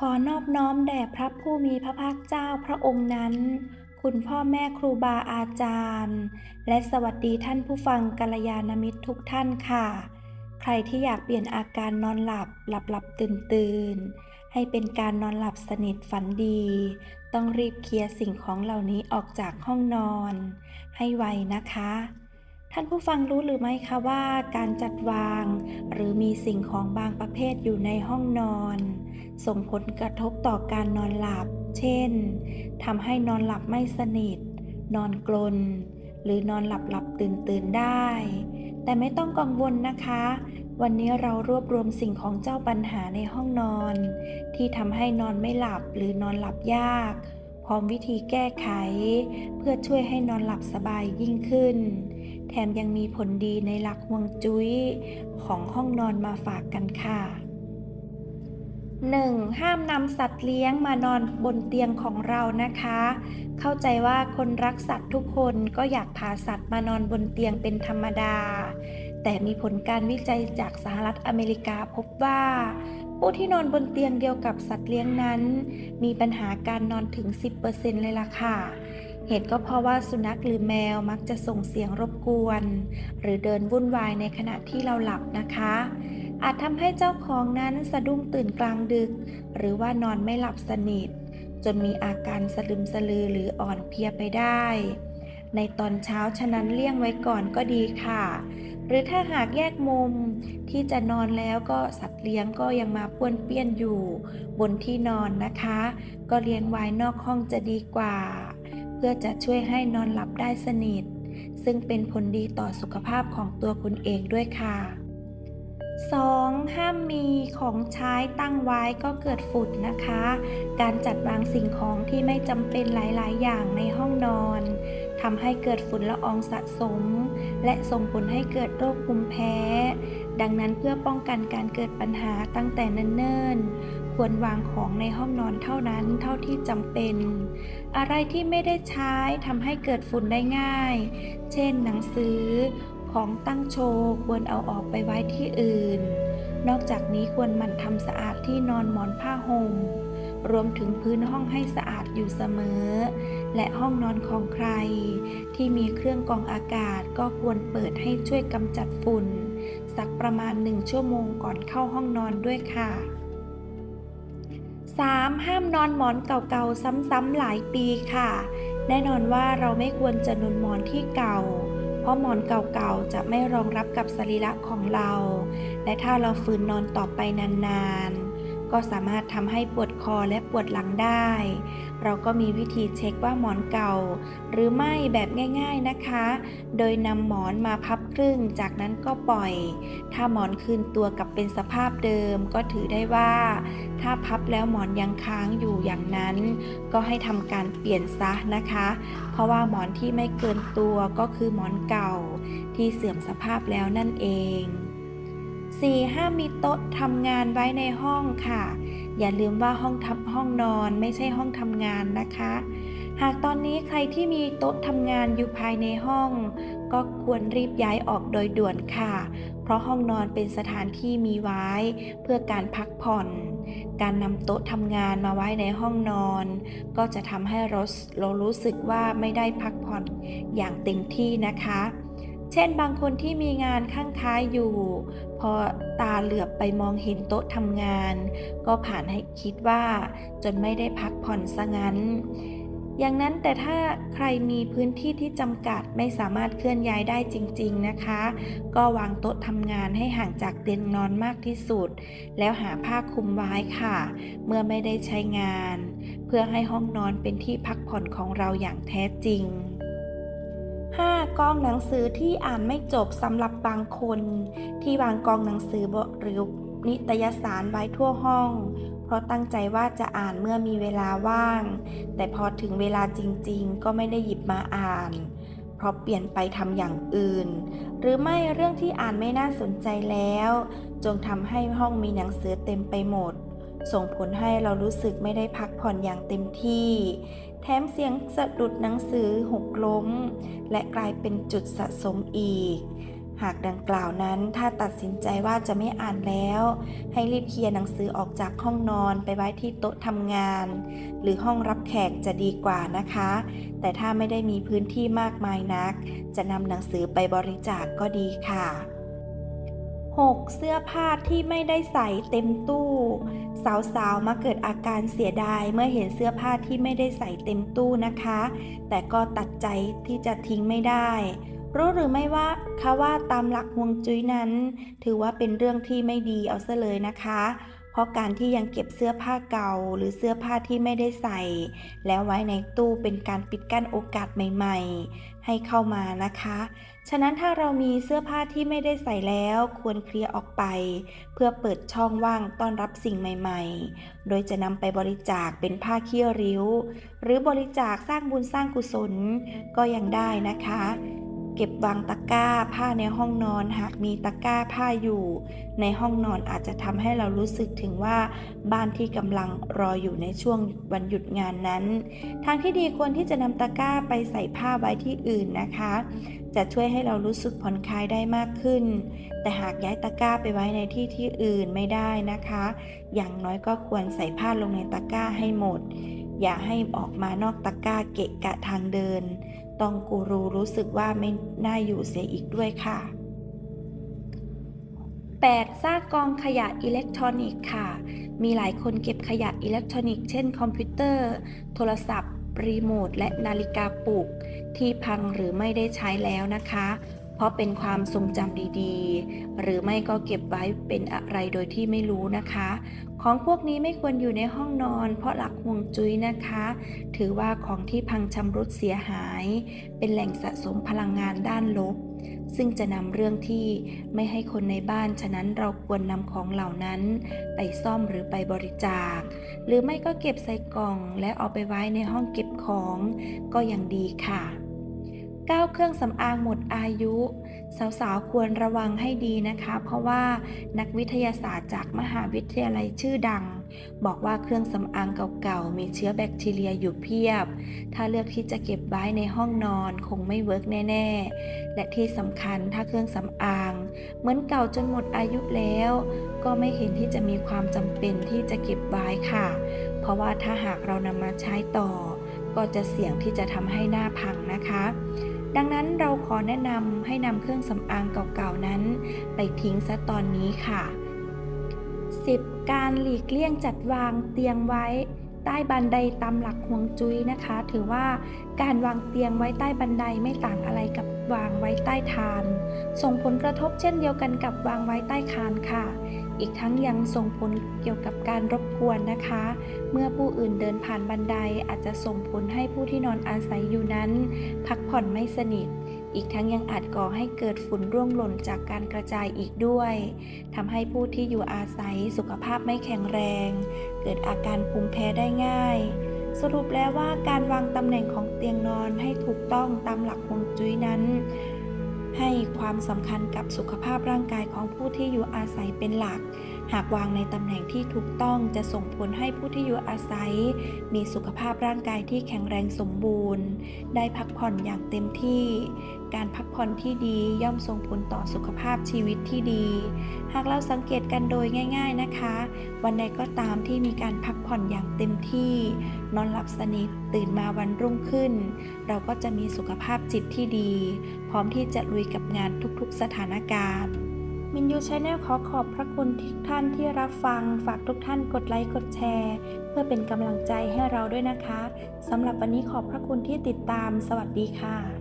ขอนอบน้อมแด่พระผู้มีพระภาคเจ้าพระองค์นั้น คุณพ่อแม่ครูบาอาจารย์ และสวัสดีท่านผู้ฟังกัลยาณมิตรทุกท่านค่ะ ใครที่อยากเปลี่ยนอาการนอนหลับหลับหลับตื่นตื่นให้เป็นการนอนหลับสนิทฝันดี ต้องรีบเคลียร์สิ่งของเหล่านี้ออกจากห้องนอน ให้ไวนะคะท่านผู้ฟังรู้หรือไม่คะว่าการจัดวาง หรือมีสิ่งของบางประเภทอยู่ในห้องนอน ส่งผลกระทบต่อการนอนหลับ เช่นทำให้นอนหลับไม่สนิท นอนกลน หรือนอนหลับหลับตื่นตื่นได้ แต่ไม่ต้องกังวลนะคะ วันนี้เรารวบรวมสิ่งของเจ้าปัญหาในห้องนอน ที่ทำให้นอนไม่หลับหรือนอนหลับยาก พร้อมวิธีแก้ไข เพื่อช่วยให้นอนหลับสบายยิ่งขึ้น แถมยังมีผลดีในหลักฮวงจุ้ยของห้องนอนมาฝากกันค่ะ 1. ห้ามนำสัตว์เลี้ยงมานอนบนเตียงของเรานะคะ เข้าใจว่าคนรักสัตว์ทุกคนก็อยากพาสัตว์มานอนบนเตียงเป็นธรรมดา แต่มีผลการวิจัยจากสหรัฐอเมริกาพบว่า ผู้ที่นอนบนเตียงเดียวกับสัตว์เลี้ยงนั้น มีปัญหาการนอนถึง 10%เลยล่ะค่ะเหตุก็เพราะว่าสุนัขหรือแมวมักจะส่งเสียงรบกวน หรือเดินวุ่นวายในขณะที่เราหลับนะคะ อาจทำให้เจ้าของนั้นสะดุ้งตื่นกลางดึก หรือว่านอนไม่หลับสนิท จนมีอาการสลึมสลือหรืออ่อนเพลียไปได้ ในตอนเช้าฉะนั้นเลี่ยงไว้ก่อนก็ดีค่ะ หรือถ้าหากแยกมุมที่จะนอนแล้วก็สัตว์เลี้ยงก็ยังมาป้วนเปี้ยนอยู่ บนที่นอนนะคะ ก็เลี้ยงไว้นอกห้องจะดีกว่า เพื่อจะช่วยให้นอนหลับได้สนิท ซึ่งเป็นผลดีต่อสุขภาพของตัวคุณเองด้วยค่ะ 2. ห้ามมีของใช้ตั้งไว้ก็เกิดฝุ่นนะคะ การจัดวางสิ่งของที่ไม่จำเป็นหลาย ๆ อย่างในห้องนอนทำให้เกิดฝุ่นละอองสะสม และส่งผลให้เกิดโรคภูมิแพ้ ดังนั้นเพื่อป้องกันการเกิดปัญหาตั้งแต่เนิ่น ๆ ควรวางของในห้องนอนเท่านั้นเท่าที่จำเป็น อะไรที่ไม่ได้ใช้ทำให้เกิดฝุ่นได้ง่าย เช่นหนังสือ ของตั้งโชว์ควรเอาออกไปไว้ที่อื่น นอกจากนี้ควรหมั่นทำสะอาดที่นอนหมอนผ้าห่ม รวมถึงพื้นห้องให้สะอาดอยู่เสมอ และห้องนอนของใคร ที่มีเครื่องกรองอากาศก็ควรเปิดให้ช่วยกำจัดฝุ่น สักประมาณหนึ่งชั่วโมงก่อนเข้าห้องนอนด้วยค่ะ 3. ห้ามนอนหมอนเก่าๆ ซ้ำๆหลายปีค่ะ แน่นอนว่าเราไม่ควรจะนอนหมอนที่เก่า ราะหมอนเก่าๆ จะไม่รองรับกับสรีระของเรา และถ้าเราฝืนนอนต่อไปนานๆ ก็สามารถทำให้ปวดคอและปวดหลังได้ เราก็มีวิธีเช็คว่าหมอนเก่า หรือไม่แบบง่ายๆนะคะ โดยนำหมอนมาพับครึ่ง จากนั้นก็ปล่อย ถ้าหมอนคืนตัวกลับเป็นสภาพเดิม ก็ถือได้ว่า ถ้าพับแล้วหมอนยังค้างอยู่อย่างนั้น ก็ให้ทำการเปลี่ยนซะนะคะ เพราะว่าหมอนที่ไม่เกินตัวก็คือหมอนเก่า ที่เสื่อมสภาพแล้วนั่นเอง 4. ห้ามมีโต๊ะทำงานไว้ในห้องค่ะ อย่าลืมว่าห้องทำห้องนอนไม่ใช่ห้องทำงานนะคะ หากตอนนี้ใครที่มีโต๊ะทำงานอยู่ภายในห้อง ก็ควรรีบย้ายออกโดยด่วนค่ะ เพราะห้องนอนเป็นสถานที่มีไว้ เพื่อการพักผ่อน การนำโต๊ะทำงานมาไว้ในห้องนอน ก็จะทำให้เราเรารู้สึกว่าไม่ได้พักผ่อนอย่างเต็มที่นะคะ เช่นบางคนที่มีงานข้างค้ายอยู่ พอตาเหลือบไปมองเห็นโต๊ะทำงาน ก็ผ่านให้คิดว่า จนไม่ได้พักผ่อนซะงั้น อย่างนั้นแต่ถ้าใครมีพื้นที่ที่จำกัดไม่สามารถเคลื่อนย้ายได้จริง ๆนะคะ ก็วางโต๊ะทำงานให้ห่างจากเตียงนอนมากที่สุด แล้วหาผ้าคลุมไว้ค่ะ เมื่อไม่ได้ใช้งาน เพื่อให้ห้องนอนเป็นที่พักผ่อนของเราอย่างแท้จริง 5. กองหนังสือที่อ่านไม่จบสำหรับบางคน ที่วางกองหนังสือหรือนิตยสารไว้ทั่วห้อง เพราะตั้งใจว่าจะอ่านเมื่อมีเวลาว่าง แต่พอถึงเวลาจริงๆ ก็ไม่ได้หยิบมาอ่าน เพราะเปลี่ยนไปทำอย่างอื่น หรือไม่เรื่องที่อ่านไม่น่าสนใจแล้ว จงทำให้ห้องมีหนังสือเต็มไปหมด ส่งผลให้เรารู้สึกไม่ได้พักผ่อนอย่างเต็มที่ แถมเสียงสะดุดหนังสือหกล้ม และกลายเป็นจุดสะสมอีก หากดังกล่าวนั้นถ้าตัดสินใจว่าจะไม่อ่านแล้ว ให้รีบเคลียร์หนังสือออกจากห้องนอนไปไว้ที่โต๊ะทำงาน หรือห้องรับแขกจะดีกว่านะคะ แต่ถ้าไม่ได้มีพื้นที่มากมายนัก จะนำหนังสือไปบริจาคกก็ดีค่ะ 6. เสื้อผ้าที่ไม่ได้ใส่เต็มตู้ สาวๆมาเกิดอาการเสียดายเมื่อเห็นเสื้อผ้าที่ไม่ได้ใส่เต็มตู้นะคะ แต่ก็ตัดใจที่จะทิ้งไม่ได้ รู้หรือไม่ว่าคะว่าตามหลักฮวงจุ้ยนั้น ถือว่าเป็นเรื่องที่ไม่ดีเอาซะเลยนะคะ เพราะการที่ยังเก็บเสื้อผ้าเก่า หรือเสื้อผ้าที่ไม่ได้ใส่ แล้วไว้ในตู้เป็นการปิดกั้นโอกาสใหม่ ๆ ให้เข้ามานะคะ ฉะนั้นถ้าเรามีเสื้อผ้าที่ไม่ได้ใส่แล้วควรเคลียร์ออกไป เพื่อเปิดช่องว่างต้อนรับสิ่งใหม่ ๆ โดยจะนำไปบริจาคเป็นผ้าเขี้ยวริ้ว หรือบริจาคสร้างบุญสร้างกุศลก็ยังได้นะคะ เก็บวางตะกร้าผ้าในห้องนอน หากมีตะกร้าผ้าอยู่ ในห้องนอนอาจจะทำให้เรารู้สึกถึงว่าบ้านที่กำลังรออยู่ในช่วงวันหยุดงานนั้น ทางที่ดีควรที่จะนำตะกร้าไปใส่ผ้าไว้ที่อื่นนะคะ จะช่วยให้เรารู้สึกผ่อนคลายได้มากขึ้น แต่หากย้ายตะกร้าไปไว้ในที่ที่อื่นไม่ได้นะคะ อย่างน้อยก็ควรใส่ผ้าลงในตะกร้าให้หมด อย่าให้ออกมานอกตะกร้าเกะกะทางเดิน ตองกูรูรู้สึกว่าไม่น่าอยู่เสียอีกด้วยค่ะ 8. ซากกองขยะอิเล็กทรอนิกส์ค่ะ มีหลายคนเก็บขยะอิเล็กทรอนิกส์เช่นคอมพิวเตอร์ โทรศัพท์ รีโมท และนาฬิกาปลุก ที่พังหรือไม่ได้ใช้แล้วนะคะ เพราะเป็นความทรงจำดีๆ หรือไม่ก็เก็บไว้เป็นอะไรโดยที่ไม่รู้นะคะของพวกนี้ไม่ควรอยู่ในห้องนอน เพราะหลักห่วงจุ้ยนะคะ ถือว่าของที่พังชำรุดเสียหาย เป็นแหล่งสะสมพลังงานด้านลบ ซึ่งจะนำเรื่องที่ไม่ให้คนในบ้าน ฉะนั้นเราควรนำของเหล่านั้น ไปซ่อมหรือไปบริจาค หรือไม่ก็เก็บใส่กล่อง และเอาไปไว้ในห้องเก็บของ ก็ยังดีค่ะ 9 เครื่องสำอางหมดอายุ สาวๆ ควรระวังให้ดีนะคะ เพราะว่านักวิทยาศาสตร์จากมหาวิทยาลัยชื่อดัง บอกว่าเครื่องสำอางเก่าๆ มีเชื้อแบคทีเรียอยู่เพียบ ถ้าเลือกที่จะเก็บไว้ในห้องนอนคงไม่เวิร์กแน่ๆ และที่สำคัญถ้าเครื่องสำอาง เหมือนเก่าจนหมดอายุแล้ว ก็ไม่เห็นที่จะมีความจำเป็นที่จะเก็บไว้ค่ะ เพราะว่าถ้าหากเรานำมาใช้ต่อ ก็จะเสี่ยงที่จะทำให้หน้าพังนะคะ ดังนั้นเราขอแนะนำให้นำเครื่องสำอางเก่าๆนั้น ไปทิ้งซะตอนนี้ค่ะ 10. การหลีกเลี่ยงจัดวางเตียงไว้ใต้บันไดตามหลักฮวงจุ้ยนะคะ ถือว่าการวางเตียงไว้ใต้บันไดไม่ต่างอะไรกับวางไว้ใต้คาน ส่งผลกระทบเช่นเดียวกันกับวางไว้ใต้คานค่ะ อีกทั้งยังส่งผลเกี่ยวกับการรบกวนนะคะ เมื่อผู้อื่นเดินผ่านบันไดอาจจะส่งผลให้ผู้ที่นอนอาศัยอยู่นั้น พักผ่อนไม่สนิท อีกทั้งยังอาจก่อให้เกิดฝุ่นร่วงหล่นจากการกระจายอีกด้วยทำให้ผู้ที่อยู่อาศัยสุขภาพไม่แข็งแรง เกิดอาการภูมิแพ้ได้ง่าย สรุปแล้วว่าการวางตำแหน่งของเตียงนอนให้ถูกต้องตามหลักฮวงจุ้ยนั้น ให้ความสำคัญกับสุขภาพร่างกายของผู้ที่อยู่อาศัยเป็นหลัก หากวางในตำแหน่งที่ถูกต้องจะส่งผลให้ผู้ที่อยู่อาศัย มีสุขภาพร่างกายที่แข็งแรงสมบูรณ์ ได้พักผ่อนอย่างเต็มที่ การพักผ่อนที่ดีย่อมส่งผลต่อสุขภาพชีวิตที่ดี หากเราสังเกตกันโดยง่าย ๆนะคะ วันใดก็ตามที่มีการพักผ่อนอย่างเต็มที่ นอนหลับสนิทตื่นมาวันรุ่งขึ้น เราก็จะมีสุขภาพจิตที่ดี พร้อมที่จะลุยกับงานทุกๆสถานการณ์ มินยูชาแนลขอขอบพระคุณทุกท่านที่รับฟัง ฝากทุกท่านกดไลค์กดแชร์ เพื่อเป็นกำลังใจให้เราด้วยนะคะสำหรับวันนี้ขอบพระคุณที่ติดตาม สวัสดีค่ะ